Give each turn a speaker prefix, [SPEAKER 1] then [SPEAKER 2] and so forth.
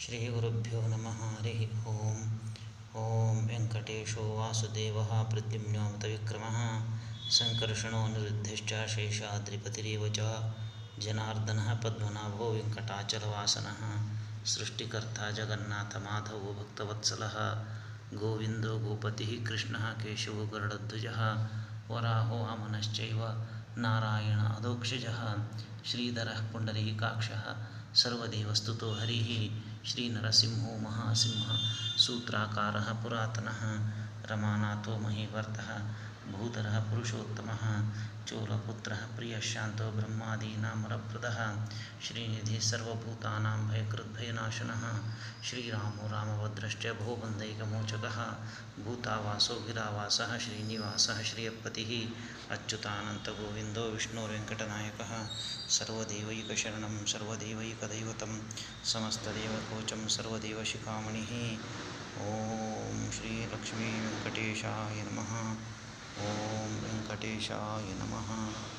[SPEAKER 1] श्रीगुरुभ्यो नमः, हरिः ओम्। ॐ वेङ्कटेशो वासुदेवः प्रद्युम्नोमतविक्रमः सङ्कर्षणो निरुद्धश्च, शेषाद्रिपतिरेव च, जनार्दनः, पद्मनाभो वेङ्कटाचलवासनः, सृष्टिकर्ता जगन्नाथमाधवो भक्तवत्सलः, गोविन्दो गोपतिः कृष्णः, केशवो गरुडध्वजः, वराहो वामनश्चैव नारायण अधोक्षजः श्रीधरः पुण्डरीकाक्षः सर्वदेवस्तुतो हरिः श्रीनरसिंहो महासिंहः सूत्राकारः पुरातनः रमानाथो महीवर्तः भूधरः पुरुषोत्तमः चोलपुत्रः प्रियशान्तो ब्रह्मादीनां वरप्रदः श्रीनिधिः सर्वभूतानां भयकृद्भयनाशनः श्रीरामो रामभद्रश्च भोबन्धैकमोचकः भूतावासो गिरावासः श्रीनिवासः श्रियपतिः अच्युतानन्तगोविन्दो विष्णुर्वेङ्कटनायकः सर्वदेवैकशरणं सर्वदेवैकदैवतं समस्तदेवकोचं सर्वदेवशिखामणिः। ॐ श्रीलक्ष्मीवेङ्कटेशाय नमः। ॐ वेङ्कटेशाय नमः।